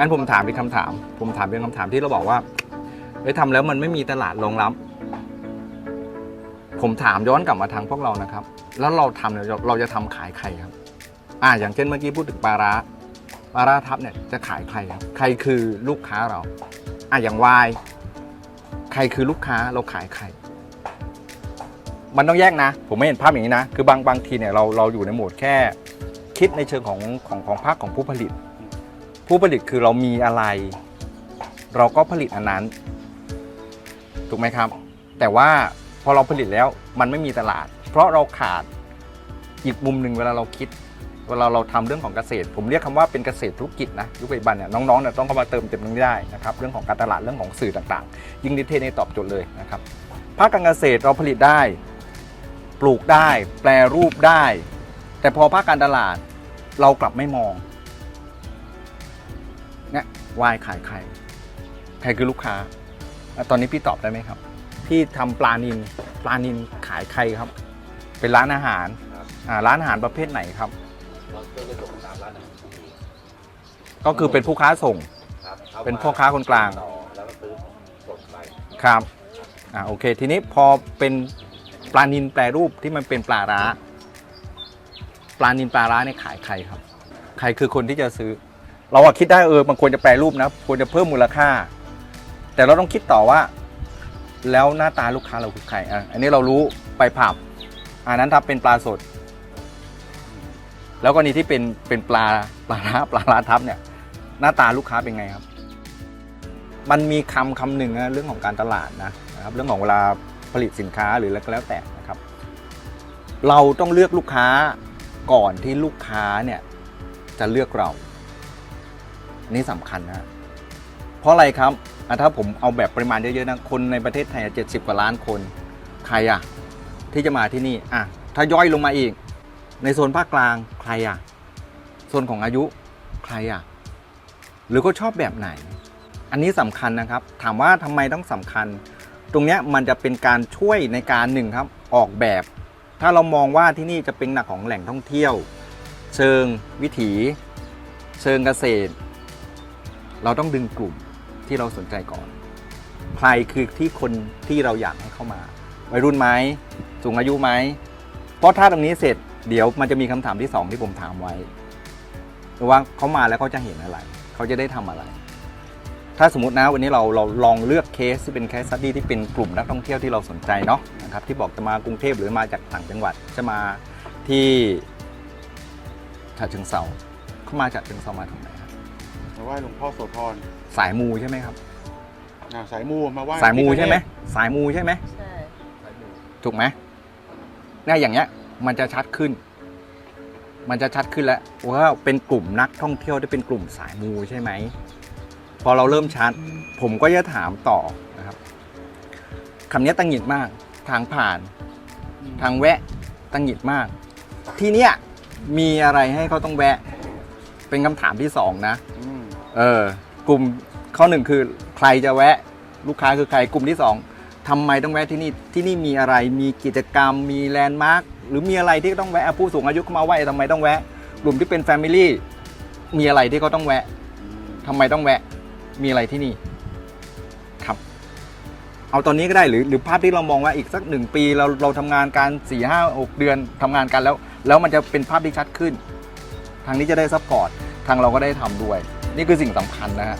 งั้นผมถามเป็นคำถาม ผมถามเป็นคำถามที่เราบอกว่าเฮ้ยทำแล้วมันไม่มีตลาดรองรับ ผมถามย้อนกลับมาทางพวกเรานะครับ แล้วเราทำเนี่ยเราจะทำขายใครครับ อ่า อย่างเช่นเมื่อกี้พูดถึงปลาร้าปลาร้าทับเนี่ยจะขายใครครับใครคือลูกค้าเราอะอย่างวายใครคือลูกค้าเราขายใคร มันต้องแยกนะ ผมไม่เห็นภาพอย่างนี้นะ คือบางบางทีเนี่ยเราเราอยู่ในโหมดแค่ คิดในเชิงของของของภาคของผู้ผลิต ผู้ผลิตคือเรามีอะไร เราก็ผลิตอันนั้น ถูกไหมครับ แต่ว่าพอเราผลิตแล้วมันไม่มีตลาด เพราะเราขาดอีกมุมหนึ่งเวลาเราคิด เวลาเราทำเรื่องของเกษตร ผมเรียกคำว่าเป็นเกษตรธุรกิจนะยุคปัจจุบันเนี่ยน้องๆเนี่ยต้องเข้ามาเติมเต็มตรงนี้ได้นะครับเรื่องของการตลาดเรื่องของสื่อต่างๆ ยิ่งดิเทลในตอบโจทย์เลยนะครับภาคการเกษตรเราผลิตได้ ปลูกได้ แปรรูปได้ แต่พอภาคการตลาดเรากลับไม่มอง เนี่ยวายขายใครใครคือลูกค้าอะตอนนี้พี่ตอบได้ไหมครับ พี่ทำปลานินปลานินขายใครครับ เป็นร้านอาหารครับอ่าร้านอาหารประเภทไหนครับเราก็จะส่งตามร้านอาหารที่มีก็คือเป็นผู้ค้าส่งครับเป็นพ่อค้าคนกลางต่อแล้วก็ซื้อสดไปครับอ่าโอเค ทีนี้พอเป็นปลานินแปรรูปที่มันเป็นปลาร้า ปลานินปลาร้าเนี่ยขายใครครับ ใครคือคนที่จะซื้อ เราอะคิดได้เออมันควรจะแปรรูปนะควรจะเพิ่มมูลค่า แต่เราต้องคิดต่อว่า แล้วหน้าตาลูกค้าเราคือใครอะอันนี้เรารู้ไปผับอันนั้นถ้าเป็นปลาสด แล้วกรณีที่เป็นเป็นปลาปลาร้าปลาร้าทับเนี่ย หน้าตาลูกค้าเป็นไงครับ มันมีคำคำหนึ่งนะเรื่องของการตลาดนะนะครับ เรื่องของเวลาผลิตสินค้าหรืออะไรก็แล้วแต่นะครับ เราต้องเลือกลูกค้าก่อนที่ลูกค้าเนี่ยจะเลือกเรา นี่สำคัญนะเพราะอะไรครับอะถ้าผมเอาแบบปริมาณเยอะๆนะคนในประเทศไทยเจ็ดสิบกว่าล้านคน ใครอะที่จะมาที่นี่อะถ้าย่อยลงมาอีก ในโซนภาคกลางใครอะโซนของอายุใครอะหรือก็ชอบแบบไหน อันนี้สำคัญนะครับ ถามว่าทำไมต้องสำคัญ ตรงเนี้ยมันจะเป็นการช่วยในการหนึ่งครับออกแบบ ถ้าเรามองว่าที่นี่จะเป็นหนักของแหล่งท่องเที่ยว เชิงวิถี เชิงเกษตร เราต้องดึงกลุ่มที่เราสนใจก่อน ใครคือที่คนที่เราอยากให้เข้ามาวัยรุ่นไหมสูงอายุไหมเพราะถ้าตรงนี้เสร็จเดี๋ยวมันจะมีคำถามที่สองที่ผมถามไว้ว่าเขามาแล้วเขาจะเห็นอะไร เขาจะได้ทำอะไร ถ้าสมมตินะวันนี้เราเราลองเลือกเคสที่เป็นเคสสตดี้ที่เป็นกลุ่มนักท่องเที่ยวที่เราสนใจเนาะนะครับที่บอกจะมากรุงเทพหรือมาจากต่างจังหวัดจะมาที่ฉะเชิงเซาเขามาจากเชิงเซามาทำไม ไหว้หลวงพ่อโสธรสายมูใช่ไหมครับ อ่าสายมูมาไหว้สายมูใช่ไหมสายมูใช่ไหมใช่ถูกไหมเนี่ยอย่างเงี้ย มันจะชัดขึ้น มันจะชัดขึ้นแล้วว่าเป็นกลุ่มนักท่องเที่ยวที่เป็นกลุ่มสายมูใช่ไหมพอเราเริ่มชัด ผมก็จะถามต่อนะครับคำนี้ตังหงิดมาก ทางผ่าน ทางแวะตังหงิดมาก ที่เนี้ยมีอะไรให้เขาต้องแวะ เป็นคำถามที่สองนะ อืม เออกลุ่มข้อหนึ่งคือใครจะแวะลูกค้าคือใครกลุ่มที่สองทำไมต้องแวะที่นี่ที่นี่มีอะไรมีกิจกรรมมีแลนด์มาร์คหรือมีอะไรที่ต้องแวะผู้สูงอายุเข้ามาไหว้ทำไมต้องแวะ กลุ่มที่เป็นแฟมิลี่มีอะไรที่เขาต้องแวะทำไมต้องแวะมีอะไรที่นี่ครับ เอาตอนนี้ก็ได้หรือหรือภาพที่เรามองว่าอีกสักหนึ่งปีเราเราทำงานการสี่ห้าหกเดือนทำงานกันแล้ว แล้วมันจะเป็นภาพที่ชัดขึ้น ทางนี้จะได้ซัพพอร์ตทางเราก็ได้ทำด้วย นี่คือสิ่งสำคัญนะฮะ